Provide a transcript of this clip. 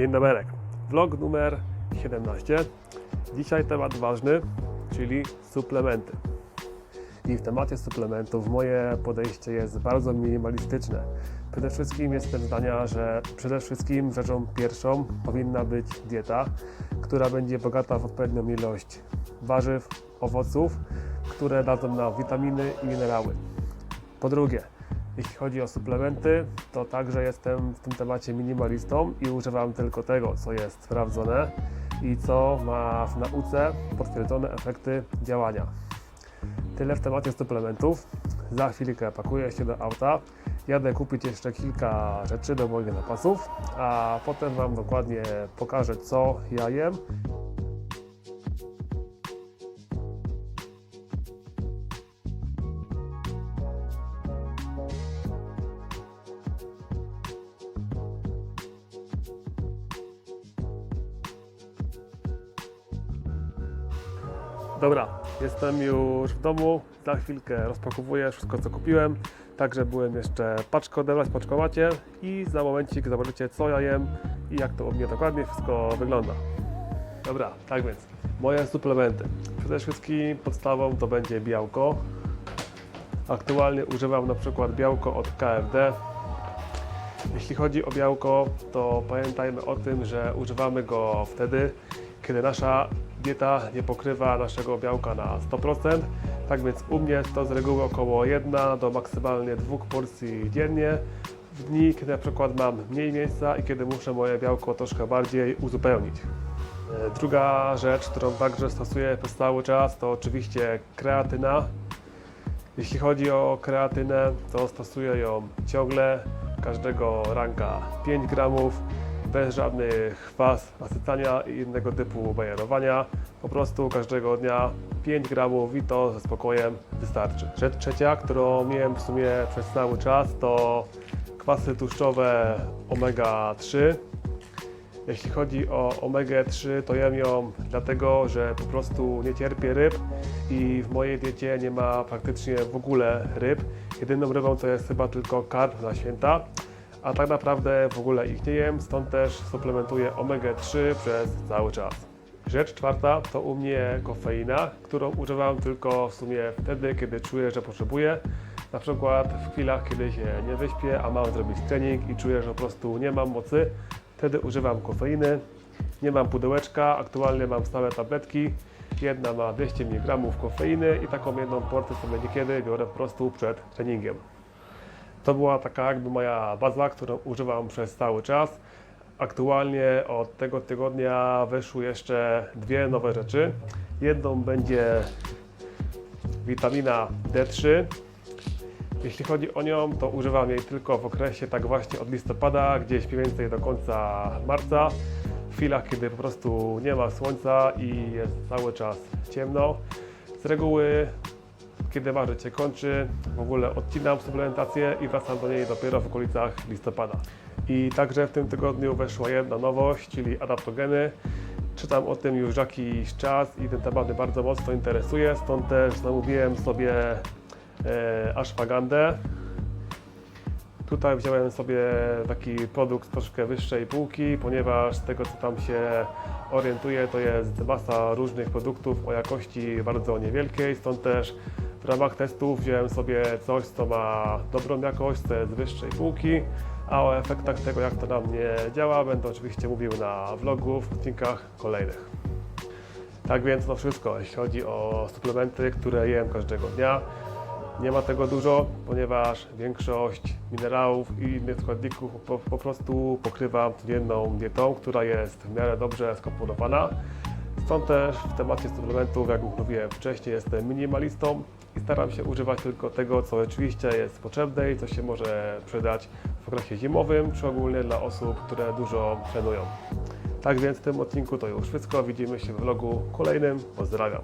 Dzień dobry. Vlog numer 17. Dzisiaj temat ważny, czyli suplementy. I w temacie suplementów moje podejście jest bardzo minimalistyczne. Przede wszystkim jestem zdania, że przede wszystkim rzeczą pierwszą powinna być dieta, która będzie bogata w odpowiednią ilość warzyw, owoców, które dadzą nam witaminy i minerały. Po drugie, jeśli chodzi o suplementy, to także jestem w tym temacie minimalistą i używam tylko tego, co jest sprawdzone i co ma w nauce potwierdzone efekty działania. Tyle w temacie suplementów. Za chwilkę pakuję się do auta. Jadę kupić jeszcze kilka rzeczy do moich zapasów, a potem Wam dokładnie pokażę, co ja jem Dobra, jestem już w domu. Za chwilkę rozpakowuję wszystko, co kupiłem. Także byłem jeszcze paczkę odebrać w paczkomacie i za momencik zobaczycie, co ja jem i jak to u mnie dokładnie wszystko wygląda. Dobra, tak więc moje suplementy. Przede wszystkim podstawą to będzie białko. Aktualnie używam na przykład białko od KFD. Jeśli chodzi o białko, to pamiętajmy o tym, że używamy go wtedy, kiedy nasza dieta nie pokrywa naszego białka na 100%. Tak więc u mnie to z reguły około 1 do maksymalnie 2 porcji dziennie. W dni, kiedy na przykład mam mniej miejsca i kiedy muszę moje białko troszkę bardziej uzupełnić. E, Druga rzecz, którą także stosuję przez cały czas, to oczywiście kreatyna. Jeśli chodzi o kreatynę, to stosuję ją ciągle, każdego ranka 5 gramów, bez żadnych faz nasycania i innego typu bajerowania. Po prostu każdego dnia 5 gramów i to ze spokojem wystarczy. Rzecz trzecia, którą miałem w sumie przez cały czas, to kwasy tłuszczowe omega-3. Jeśli chodzi o omegę-3, to jem ją dlatego, że po prostu nie cierpię ryb i w mojej diecie nie ma praktycznie w ogóle ryb. Jedyną rybą to jest chyba tylko karp na święta, a tak naprawdę w ogóle ich nie jem, stąd też suplementuję omegę-3 przez cały czas. Rzecz czwarta to u mnie kofeina, którą używam tylko w sumie wtedy, kiedy czuję, że potrzebuję. Na przykład w chwilach, kiedy się nie wyśpię, a mam zrobić trening i czuję, że po prostu nie mam mocy, wtedy używam kofeiny. Nie mam pudełeczka, aktualnie mam stałe tabletki. Jedna ma 200 mg kofeiny i taką jedną porcję sobie niekiedy biorę po prostu przed treningiem. To była taka jakby moja baza, którą używam przez cały czas. Aktualnie od tego tygodnia weszły jeszcze dwie nowe rzeczy. Jedną będzie witamina D3. Jeśli chodzi o nią, to używam jej tylko w okresie tak właśnie od listopada, gdzieś mniej więcej do końca marca. W chwilach, kiedy po prostu nie ma słońca i jest cały czas ciemno. Z reguły kiedy marzec się kończy, w ogóle odcinam suplementację i wracam do niej dopiero w okolicach listopada. I także w tym tygodniu weszła jedna nowość, czyli adaptogeny. Czytam o tym już jakiś czas i ten temat mnie bardzo mocno interesuje, stąd też zamówiłem sobie e, ashwagandę. Tutaj wziąłem sobie taki produkt troszkę wyższej półki, ponieważ z tego co tam się orientuję, to jest masa różnych produktów o jakości bardzo niewielkiej, stąd też w ramach testów wziąłem sobie coś, co ma dobrą jakość, co jest wyższej półki, a o efektach tego, jak to na mnie działa, będę oczywiście mówił na vlogu w odcinkach kolejnych. Tak więc to wszystko, jeśli chodzi o suplementy, które jem każdego dnia. Nie ma tego dużo, ponieważ większość minerałów i innych składników po, po prostu pokrywam codzienną dietą, która jest w miarę dobrze skomponowana. Stąd też w temacie suplementów, jak już mówiłem wcześniej, jestem minimalistą i staram się używać tylko tego, co rzeczywiście jest potrzebne i co się może przydać w okresie zimowym, czy ogólnie dla osób, które dużo trenują. Tak więc w tym odcinku to już wszystko. Widzimy się w vlogu kolejnym. Pozdrawiam.